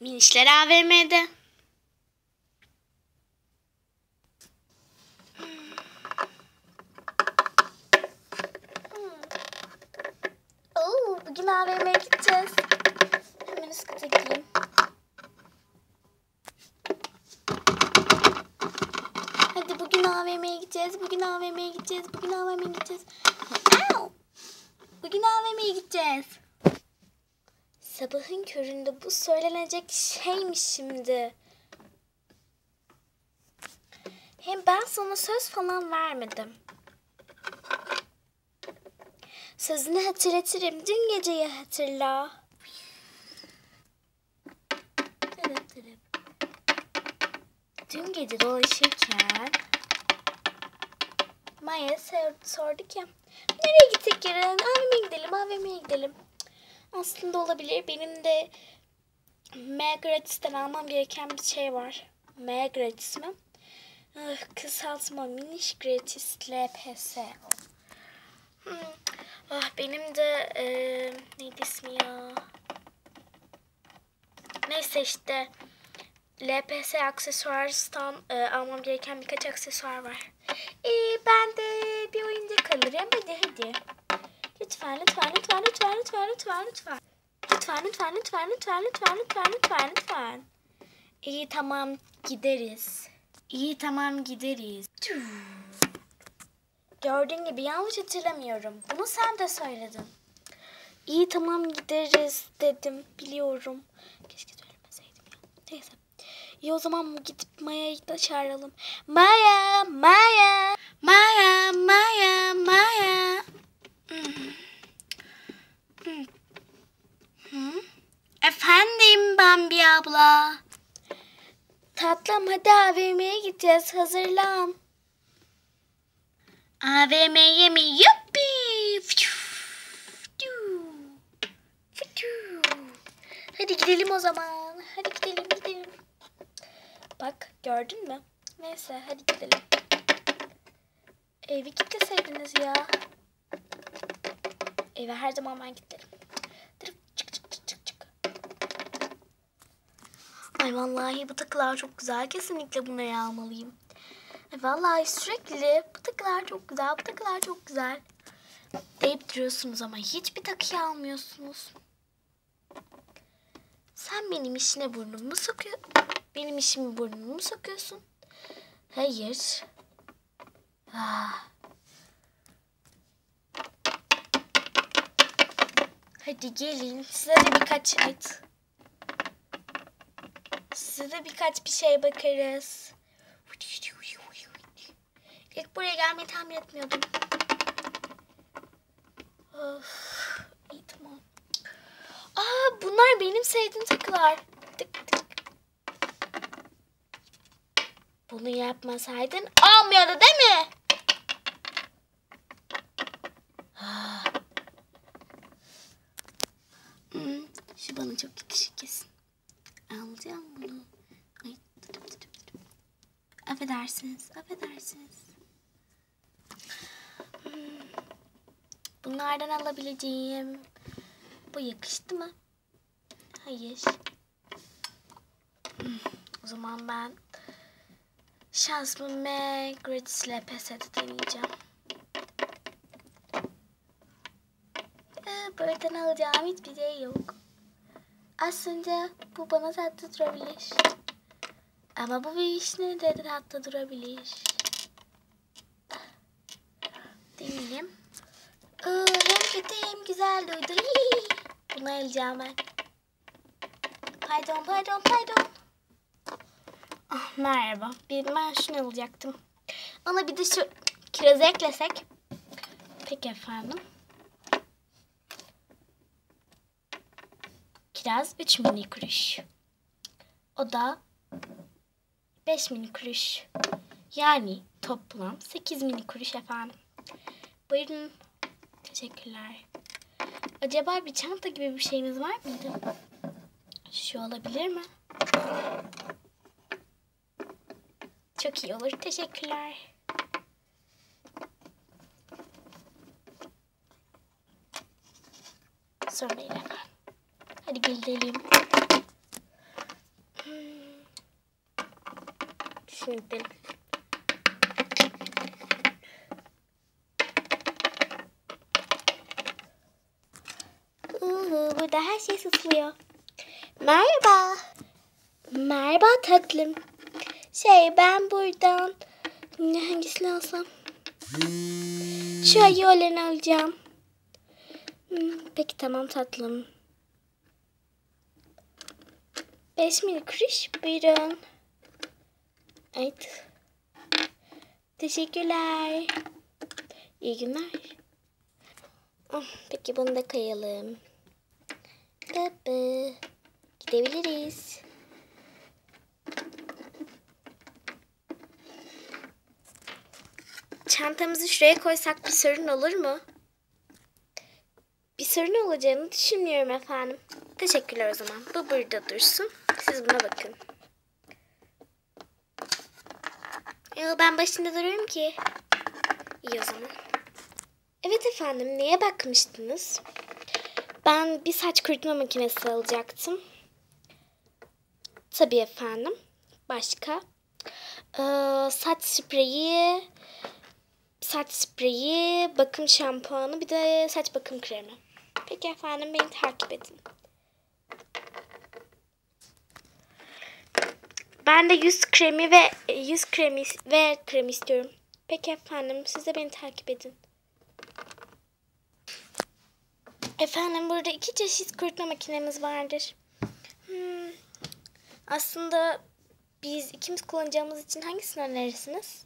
Minişler AVM'de. Oo, bugün AVM'ye gideceğiz. Hemen üst kata gideyim. Hadi bugün AVM'ye gideceğiz. Bugün AVM'ye gideceğiz. Bugün AVM'ye gideceğiz. Bugün AVM'ye gideceğiz. Sabahın köründe bu söylenecek şeymiş şimdi. Hem ben sana söz falan vermedim. Sözünü hatırlatırım. Dün geceyi hatırla. Dün gece dolaşırken Maya sor- sordu ki nereye gitsek yarın? AVM'ye gidelim, AVM'ye gidelim. Aslında olabilir. Benim de M almam gereken bir şey var. M gratis mi? Kısaltma miniş gratis LPS. Hmm. Ah, benim de e, neydi ismi ya? Neyse işte LPS aksesuarstan e, almam gereken birkaç aksesuar var. E, ben de bir oyuncak alırım. Hadi hadi. Lütfen lütfen lütfen lütfen lütfen lütfen lütfen. Lütfen lütfen lütfen lütfen lütfen lütfen lütfen lütfen. İyi tamam gideriz. İyi tamam gideriz. Gördüğün gibi yanlış hatırlamıyorum. Bunu sen de söyledin. İyi tamam gideriz dedim. Biliyorum. Keşke söylemeseydim ya. Neyse. İyi o zaman gidip Maya'yı da çağıralım. Maya, Maya, Maya, Maya, Maya. Hmm. Hmm. Efendim Bambi abla. Tatlım hadi AVM'ye gideceğiz. Hazırlan. AVM'ye mi? Yuppi. Hadi gidelim o zaman. Hadi gidelim gidelim. Bak gördün mü? Neyse hadi gidelim. Evi kilitleseydiniz ya. Eve her zaman ben kilitlerim. Dırıp çık çık çık çık çık. Ay vallahi bu takılar çok güzel. Kesinlikle bunları almalıyım. Ay vallahi sürekli bu takılar çok güzel, bu takılar çok güzel. Deyip duruyorsunuz ama hiçbir takıyı almıyorsunuz. Sen benim işine burnumu sokuyor. Benim işimi burnumu mu sokuyorsun? Hayır. Ah. Hadi gelin. Size de birkaç et. Size de birkaç bir şey bakarız. İlk buraya gelmeyi tahmin etmiyordum. Of, iyi. Aa bunlar benim sevdiğim takılar. Tık tık. Bunu yapmasaydın olmuyordu değil mi? Ah. Hmm, şu bana çok yakışır kesin. Alacağım bunu. Ay, tıp tıp tıp. Affedersiniz, affedersiniz. Hmm. Bunlardan alabileceğim. Bu yakıştı mı? Hayır. Hmm, O zaman ben şansımı M Gratis LPS'de deneyeceğim. Ee, buradan alacağım hiçbir şey yok. Aslında bu bana tatlı durabilir. Ama bu bir işine de tatlı durabilir. Deneyelim. Hem kötü hem güzel duydu. Hii. Bunu alacağım ben. Pardon, pardon, pardon. Ah, merhaba. Bir ben şunu alacaktım. Ona bir de şu kirazı eklesek. Peki efendim. Kiraz 3 mini kuruş. O da 5 mini kuruş. Yani toplam 8 mini kuruş efendim. Buyurun. Teşekkürler. Acaba bir çanta gibi bir şeyiniz var mıydı? Şu olabilir mi? Çok iyi olur. Teşekkürler. Sorun değil efendim. Hadi gidelim. Şimdi. Burada her şey sıkılıyor. Merhaba. Merhaba tatlım. Şey ben buradan ne hangisini alsam? Şu yolen alacağım. Hmm, peki tamam tatlım. Beş mil kuruş buyurun. Evet. Teşekkürler. İyi günler. Ah, Peki bunu da kayalım. Baba. Gidebiliriz. Çantamızı şuraya koysak bir sorun olur mu? Bir sorun olacağını düşünmüyorum efendim. Teşekkürler o zaman. Bu burada dursun. Siz buna bakın. Yo, ben başında duruyorum ki. İyi o zaman. Evet efendim, neye bakmıştınız? Ben bir saç kurutma makinesi alacaktım. Tabii efendim. Başka? Ee, saç spreyi, saç spreyi, bakım şampuanı, bir de saç bakım kremi. Peki efendim, beni takip edin. Ben de yüz kremi ve yüz kremi ve krem istiyorum. Peki efendim, siz de beni takip edin. Efendim burada iki çeşit kurutma makinemiz vardır. Hmm, aslında biz ikimiz kullanacağımız için hangisini önerirsiniz?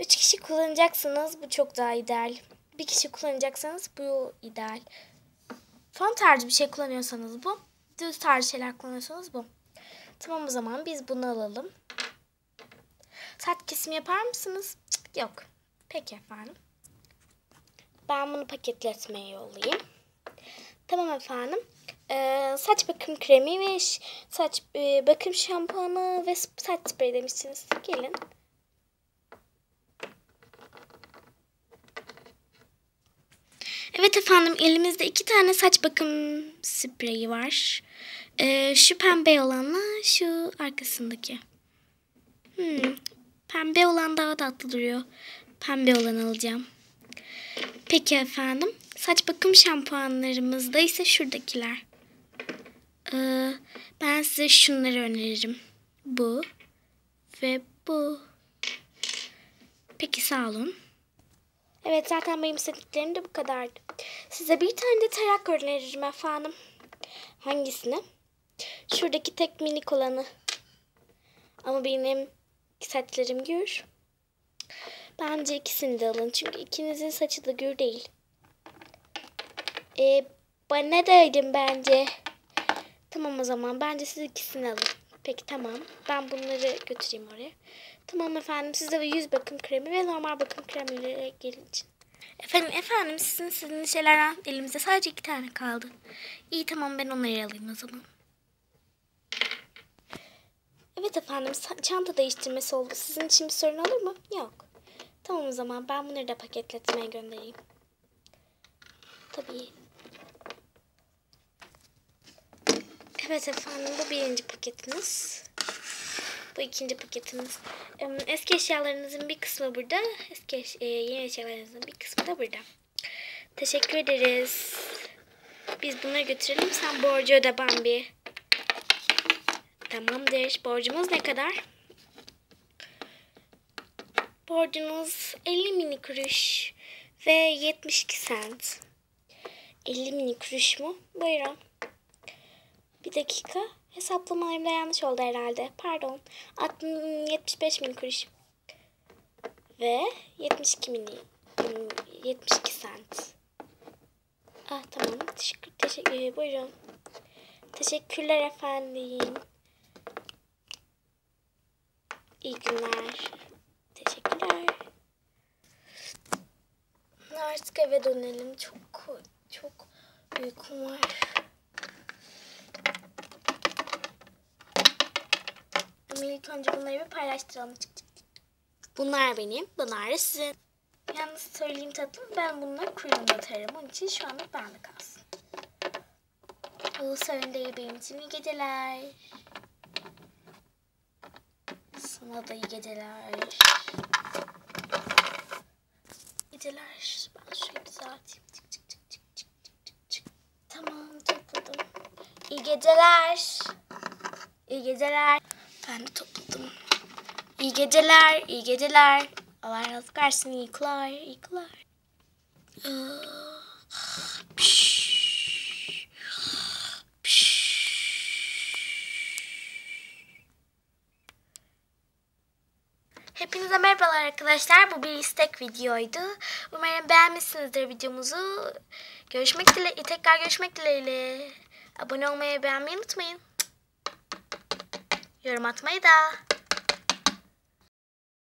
Üç kişi kullanacaksınız bu çok daha ideal. Bir kişi kullanacaksanız bu ideal. Fon tarzı bir şey kullanıyorsanız bu. Düz tarzı şeyler kullanıyorsanız bu. Tamam o zaman biz bunu alalım. Saç kesimi yapar mısınız? Cık, yok. Peki efendim. Ben bunu paketletmeye yollayayım. Tamam efendim. Ee, saç bakım kremi ve saç e, bakım şampuanı ve saç spreyi demiştiniz. Gelin. Evet efendim elimizde iki tane saç bakım spreyi var. Ee, şu pembe olanla şu arkasındaki. Hmm, pembe olan daha tatlı duruyor. Pembe olanı alacağım. Peki efendim. Saç bakım şampuanlarımızda ise şuradakiler. Ee, ben size şunları öneririm. Bu ve bu. Peki sağ olun. Evet zaten benim istediklerim de bu kadardı. Size bir tane de tarak öneririm efendim. Hangisini? Şuradaki tek minik olanı. Ama benim saçlarım gür. Bence ikisini de alın. Çünkü ikinizin saçı da gür değil. Ee, bana öyle bence. Tamam o zaman. Bence siz ikisini alın. Peki tamam. Ben bunları götüreyim oraya. Tamam efendim. Size de yüz bakım kremi ve normal bakım kremiyle gelin için. Efendim efendim sizin sizin şeylerden elimizde sadece iki tane kaldı. İyi tamam ben onları alayım o zaman. Evet efendim çanta değiştirmesi oldu. Sizin için bir sorun olur mu? Yok. Tamam o zaman ben bunları da paketletmeye göndereyim. Tabii. Evet efendim bu birinci paketiniz. Bu ikinci paketiniz. Em, Eski eşyalarınızın bir kısmı burada. Eski eş- e, yeni eşyalarınızın bir kısmı da burada. Teşekkür ederiz. Biz bunları götürelim. Sen borcu öde Bambi. Tamamdır. Borcumuz ne kadar? Borcunuz 50 mini kuruş ve 72 sent. 50 mini kuruş mu? Buyurun. Bir dakika. Hesaplamalarımda yanlış oldu herhalde. Pardon. 60 75 mini kuruş. Ve 72 mini 72 sent. Ah tamam. Teşekkür, teşekkür, buyurun. Teşekkürler efendim. İyi günler. Teşekkürler. Artık eve dönelim. Çok çok uykum var. Ama ilk önce bunları bir paylaştıralım. Bunlar benim, bunlar da sizin. Yalnız söyleyeyim tatlım ben bunları kuyruğumda atarım. Onun için şu anlık bende kalsın. Bu sorun değil benim için. İyi geceler. Son Ona da iyi geceler. Geceler. Ben şöyle düzelteyim. Çık çık çık çık çık çık çık. Tamam topladım. İyi geceler. İyi geceler. Ben de topladım. İyi geceler, iyi geceler. Allah razı versin, iyi kılar, iyi kılar. Hepinize merhabalar arkadaşlar. Bu bir istek videoydu. Umarım beğenmişsinizdir videomuzu. Görüşmek dileğiyle, tekrar görüşmek dileğiyle. Abone olmayı beğenmeyi unutmayın. Yorum atmayı da.